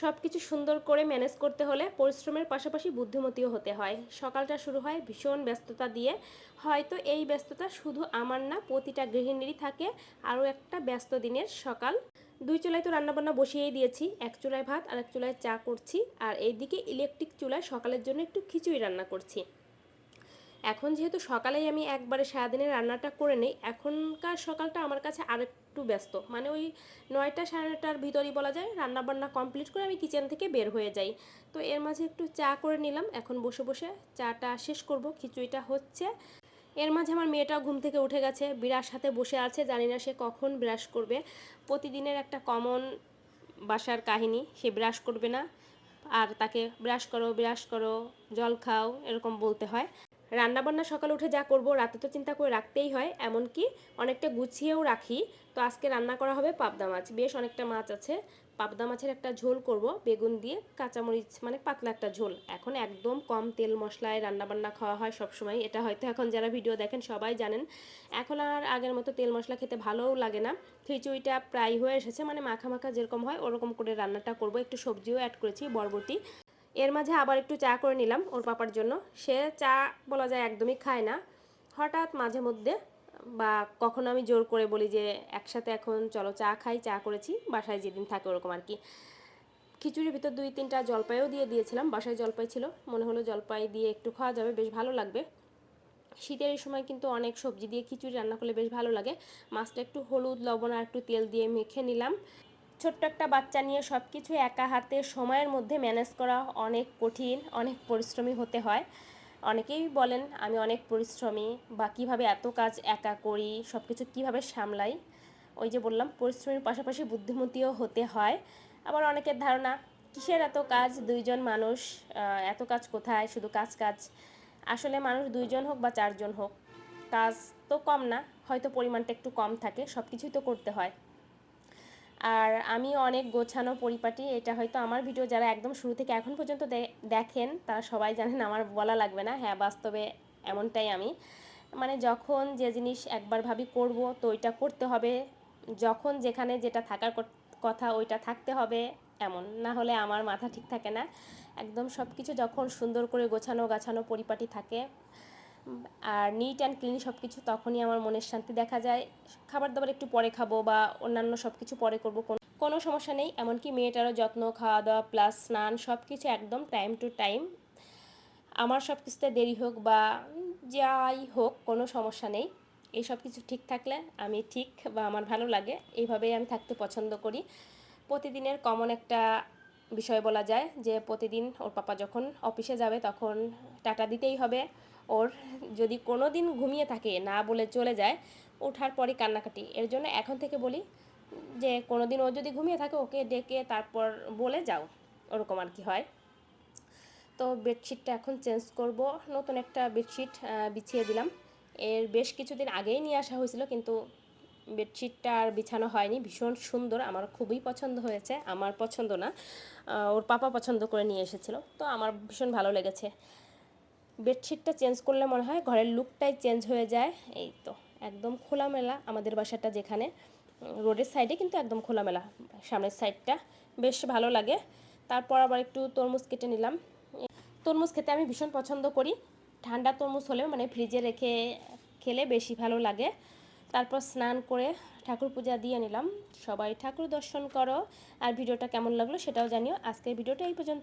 সব কিছু সুন্দর করে ম্যানেজ করতে হলে পরিশ্রমের পাশাপাশি বুদ্ধিমতিও হতে হয়। সকালটা শুরু হয় ভীষণ ব্যস্ততা দিয়ে। হয়তো এই ব্যস্ততা শুধু আমার না, প্রতিটা গৃহিণীরই থাকে। আরও একটা ব্যস্ত দিনের সকাল। দুই চুলায় তো রান্নাবান্না বসিয়েই দিয়েছি। এক চুলায় ভাত আর এক চুলায় চা করছি। আর এইদিকে ইলেকট্রিক চুলায় সকালের জন্য একটু খিচুড়ি রান্না করছি। এখন যেহেতু সকালেই আমি একবারে সারাদিনের রান্নাটা করে নিই, এখনকার সকালটা আমার কাছে আরেকটু ব্যস্ত। মানে ওই নয়টা সাড়ে নটার ভিতরই বলা যায় রান্না বান্না কমপ্লিট করে আমি কিচেন থেকে বের হয়ে যাই। তো এর মাঝে একটু চা করে নিলাম, এখন বসে বসে চাটা শেষ করব, খিচুড়িটা হচ্ছে। এর মাঝে আমার মেয়েটাও ঘুম থেকে উঠে গেছে বিরাট সাথে বসে আছে, জানি না সে কখন ব্রাশ করবে। প্রতিদিনের একটা কমন বাসার কাহিনী, সে ব্রাশ করবে না। আর তাকে ব্রাশ করো ব্রাশ করো, জল খাও, এরকম বলতে হয়। রান্নাবান্না সকালে উঠে যা করব, রাতে তো চিন্তা করে রাখতেই হয়, এমনকি অনেকটা গুছিয়েও রাখি। তো আজকে রান্না করা হবে পাবদা মাছ। বেশ অনেকটা মাছ আছে। পাবদা মাছের একটা ঝোল করব, বেগুন দিয়ে কাঁচামরিচ মানে পাতলা একটা ঝোল। এখন একদম কম তেল মশলায় রান্নাবান্না খাওয়া হয় সবসময়। এটা হয়তো এখন যারা ভিডিও দেখেন সবাই জানেন। এখন আর আগের মতো তেল মশলা খেতে ভালোও লাগে না। খিচুড়িটা প্রায় হয়ে এসেছে মানে মাখা মাখা যেরকম হয় ওরকম করে রান্নাটা করব। একটু সবজিও অ্যাড করেছি, বরবটি। এর মাঝে আবার একটু চা করে নিলাম ওর পাপার জন্য। সে চা বলা যায় একদমই খায় না। হঠাৎ মাঝে মধ্যে বা কখনো আমি জোর করে বলি যে, একসাথে এখন চলো চা খাই, চা করেছি, বাসায় যেদিন থাকে ওরকম আর কি। খিচুড়ির ভিতর দুই তিনটা জলপাইও দিয়ে দিয়েছিলাম, বাসায় জলপাই ছিল। মনে হলো জলপাই দিয়ে একটু খাওয়া যাবে, বেশ ভালো লাগবে। শীতের এই সময় কিন্তু অনেক সবজি দিয়ে খিচুড়ি রান্না করলে বেশ ভালো লাগে। মাছটা একটু হলুদ, লবণ আর একটু তেল দিয়ে মেখে নিলাম। ছোট্ট একটা বাচ্চা নিয়ে সব কিছু একা হাতে সময়ের মধ্যে ম্যানেজ করা অনেক কঠিন, অনেক পরিশ্রমী হতে হয়। অনেকেই বলেন, আমি অনেক পরিশ্রমী, বা কীভাবে এত কাজ একা করি সব কিছু কীভাবে সামলাই? ওই যে বললাম, পরিশ্রমের পাশাপাশি বুদ্ধিমতীও হতে হয়। আবার অনেকের ধারণা, কিসের এত কাজ? দুইজন মানুষ এত কাজ কোথায়? শুধু কাজ কাজ। আসলে মানুষ দুইজন হোক বা চারজন হোক, কাজ তো কম না, হয়তো পরিমাণটা একটু কম থাকে সব কিছুই তো করতে হয়। আর আমি অনেক গোছানো পরিপাটি, এটা হয়তো আমার ভিডিও যারা একদম শুরু থেকে এখন পর্যন্ত দেখেন, তারা সবাই জানেন আমার বলা লাগবে না। হ্যাঁ বাস্তবে এমনটাই আমি। মানে যখন যে জিনিস একবার ভাবি করব, তো ওইটা করতে হবে। যখন যেখানে যেটা থাকার কথা ওইটা থাকতে হবে, এমন। না হলে আমার মাথা ঠিক থাকে না। একদম সব কিছু যখন সুন্দর করে গোছানো গাছানো পরিপাটি থাকে আর নিট অ্যান্ড ক্লিন সব কিছু তখনই আমার মনের শান্তি দেখা যায়। খাবার দাবার একটু পরে খাব বা অন্যান্য সব কিছু পরে করব, কোনো সমস্যা নেই। এমনকি মেয়েটারও যত্ন খাওয়া দাওয়া প্লাস স্নান সব কিছু একদম টাইম টু টাইম আমার সব কিছুতে দেরি হোক বা যাই হোক, কোনো সমস্যা নেই। এই সব কিছু ঠিক থাকলে আমি ঠিক বা আমার ভালো লাগে। এইভাবেই আমি থাকতে পছন্দ করি। প্রতিদিনের কমন একটা বিষয় বলা যায় যে প্রতিদিন ওর পাপা যখন অফিসে যাবে তখন টাটা দিতেই হবে। ওর যদি কোনো দিন ঘুমিয়ে থাকে, না বলে চলে যায়, ওঠার পরই কান্নাকাটি। এর জন্য এখন থেকে বলি যে কোনো দিন ও যদি ঘুমিয়ে থাকে, ওকে ডেকে তারপর বলে যাও, ওরকম আর কি হয়। তো বেডশিটটা এখন চেঞ্জ করব, নতুন একটা বেডশিট বিছিয়ে দিলাম। এর বেশ কিছুদিন আগেই নিয়ে আসা হয়েছিল, কিন্তু বেডশিটটা আর বিছানো হয়নি। ভীষণ সুন্দর, আমার খুবই পছন্দ হয়েছে। আমার পছন্দ না ওর পাপা পছন্দ করে নিয়ে এসেছিল। তো আমার ভীষণ ভালো লেগেছে। বেডশিটটা চেঞ্জ করলে মনে হয় ঘরের লুকটাই চেঞ্জ হয়ে যায়। এই তো, একদম খোলামেলা আমাদের বাসাটা যেখানে, রোডের সাইডে কিন্তু একদম খোলামেলা, সামনের সাইডটা বেশ ভালো লাগে। তারপর আবার একটু তরমুজ কেটে নিলাম। তরমুজ খেতে আমি ভীষণ পছন্দ করি। ঠান্ডা তরমুজ হলেও মানে ফ্রিজে রেখে খেলে বেশি ভালো লাগে। তারপর স্নান করে ঠাকুর পূজা দিয়ে নিলাম। সবাই ঠাকুর দর্শন করো। আর ভিডিওটা কেমন লাগল সেটাও জানিও। আজকের ভিডিওটা এই পর্যন্ত।